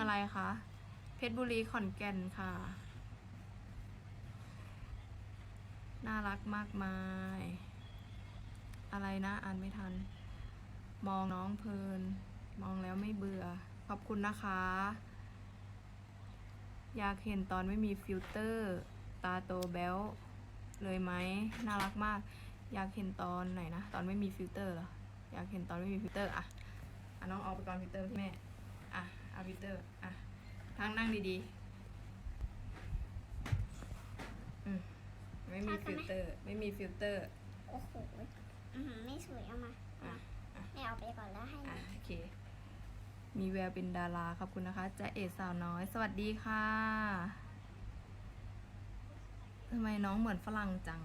อะไรคะ เพชรบุรีขอนแก่นค่ะ น่ารักมากมาย อะไรนะ อ่านไม่ทัน มองน้องเพลิน มองแล้วไม่เบื่อ ขอบคุณนะคะ อยากเห็นตอนไม่มีฟิลเตอร์ ตาโตแบ๊วเลยไหม น่ารักมาก อยากเห็นตอนไหนนะ ตอนไม่มีฟิลเตอร์เหรอ อยากเห็นตอนไม่มีฟิลเตอร์อะอะน้องเอาไปก่อนฟิลเตอร์ที่แม่ เอาฟิลเตอร์ อะทางนั่งดีๆอืมไม่มีฟิลเตอร์ ไม่มีฟิลเตอร์ โอ้โหอื้อหือไม่สวยเอามาอะอะไม่เอาไปก่อนแล้วให้อะนะโอเค มีแววเป็นดาราขอบคุณนะคะจะเอสาวน้อย สวัสดีค่ะทำไมน้องเหมือนฝรั่งจัง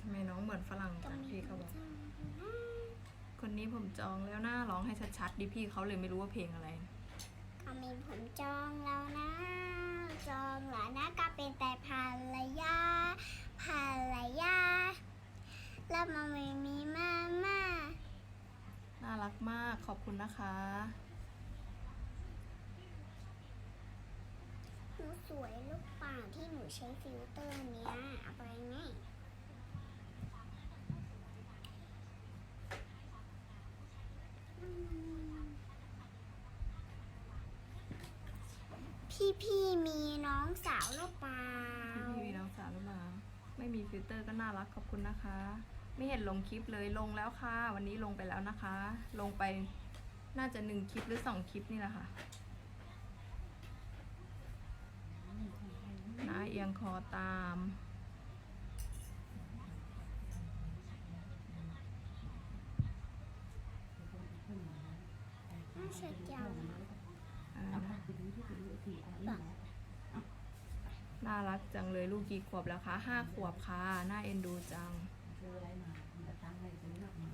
ทำไมน้องเหมือนฝรั่งจังพี่เขาบอก คนนี้ผมจองแล้วนะร้องให้ชัดๆดิพี่เขาเลยไม่รู้ว่าเพลงอะไรก็มีผมจองแล้วนะ จองแล้วนะก็เป็นแต่ภรรยาภรรยาแล้วมันไม่มีมาม่าน่ารักมากขอบคุณนะคะหนูสวยลูกเปล่าที่หนูใช้ฟิลเตอร์เนี้ยเอาไปไง พี่พี่ๆมีน้องสาวหรือเปล่าพี่มีน้องสาวหรือเปล่าไม่มีฟิลเตอร์ก็น่ารักขอบคุณนะคะ ไม่เห็นลงคลิปเลยลงแล้วค่ะ วันนี้ลงไปแล้วนะคะ ลงไปน่าจะหนึ่งคลิปหรือสองคลิปนี่แหละค่ะหน้าเอียงคอตามน่าเสียจังอะไร น่ารักจังเลยลูกกี่ขวบแล้วคะห้าขวบค่ะน่าเอ็นดูจัง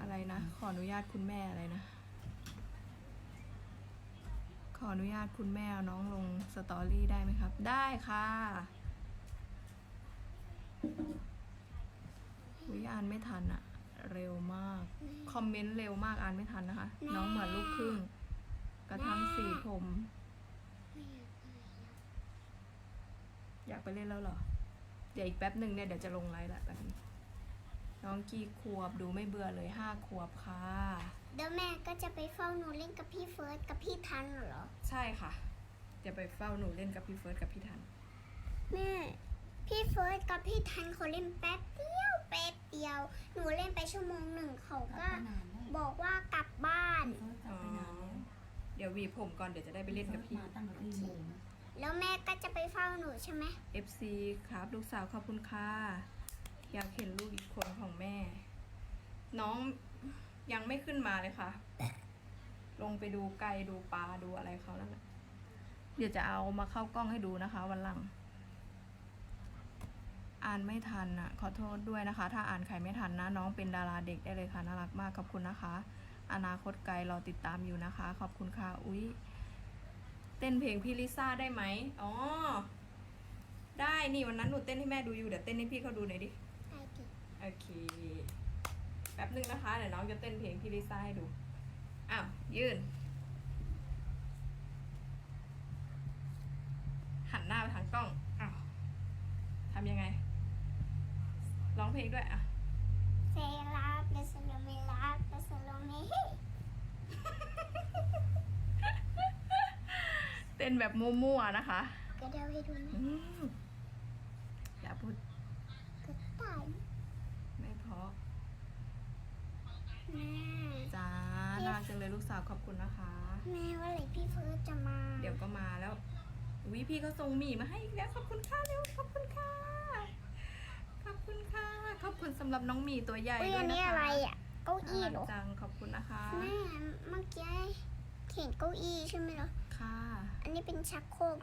อะไรนะ ขออนุญาตคุณแม่อะไรนะ ขออนุญาตคุณแม่น้องลงสตอรี่ได้ไหมครับ ได้ค่ะวิอ่านไม่ทันอะเร็วมาก คอมเมนต์เร็วมากอ่านไม่ทันนะคะ น้องเหมือนลูกครึ่ง กระทั่งสีผม อยากไปเล่นแล้วเหรอ เดี๋ยวอีกแป๊บหนึ่งเนี่ยเดี๋ยวจะลงไลฟ์ละแบบนี้น้องกี่ขวบดูไม่เบื่อเลยห้าขวบค่ะ เดี๋ยวแม่ก็จะไปเฝ้าหนูเล่นกับพี่เฟิร์สกับพี่ทันเหรอ ใช่ค่ะเดี๋ยวไปเฝ้าหนูเล่นกับพี่เฟิร์สกับพี่ทัน แม่ พี่เฟิร์สกับพี่ทันเขาเล่นแป๊บเดียวแป๊บเดียว หนูเล่นไปชั่วโมงหนึ่งเขาก็บอกว่ากลับบ้านอ๋อเดี๋ยวหวีผมก่อนเดี๋ยวจะได้ไปเล่นกับพี่ มาตั้งแต่กี่โมง แล้วแม่ก็จะไปเฝ้าหนูใช่ไหม FC ครับลูกสาวขอบคุณค่ะอยากเห็นลูกอีกคนของแม่ น้องยังไม่ขึ้นมาเลยค่ะ ลงไปดูไก่ดูปลาดูอะไรเขาแล้วแหละเดี๋ยวจะเอามาเข้ากล้องให้ดูนะคะ วันหลัง อ่านไม่ทันอะ ขอโทษด้วยนะคะ ถ้าอ่านใครไม่ทันนะ น้องเป็นดาราเด็กได้เลยค่ะน่ารักมากขอบคุณนะคะ อนาคตไกลรอติดตามอยู่นะคะ ขอบคุณค่ะอุ๊ย เต้นเพลงพี่ลิซ่าได้ไหมอ๋อ ได้นี่วันนั้นหนูเต้นให้แม่ดูอยู่เดี๋ยวเต้นให้พี่เขาดูหน่อยดิ ได้ดิโอเค แป๊บนึงนะคะเดี๋ยวน้องจะเต้นเพลงพี่ลิซ่าให้ดู อ้าวยืน หันหน้าไปทางกล้อง อ้าวทำยังไง ร้องเพลงด้วยอะ เซราบเลสโลเมลาบเลสโลเมเฮ เต้ นแบบมั่วๆนะคะก็เดาให้ดูนะอืมอย่าพูดก็ตายไม่เพราะแม่จ้าน่ารักจังเลยลูกสาวขอบคุณนะคะ แม่ว่าไหรพี่เฟิร์สจะมาเดี๋ยวก็มาแล้ววิพี่เขาส่งหมี่มาให้อีกแล้วขอบคุณค่ะเร็วขอบคุณค่ะขอบคุณค่ะขอบคุณสำหรับน้องหมี่ตัวใหญ่อุ้ยด้วอัยนนะนี้คะอะไรอะเก้าอี้น่าเหรรัอกจังขอบคุณนะคะ แม่เมื่อกี้เห็นเก้าอี้ใช่ไหมเหรอ ค่ะ อันนี้เป็นชักโครก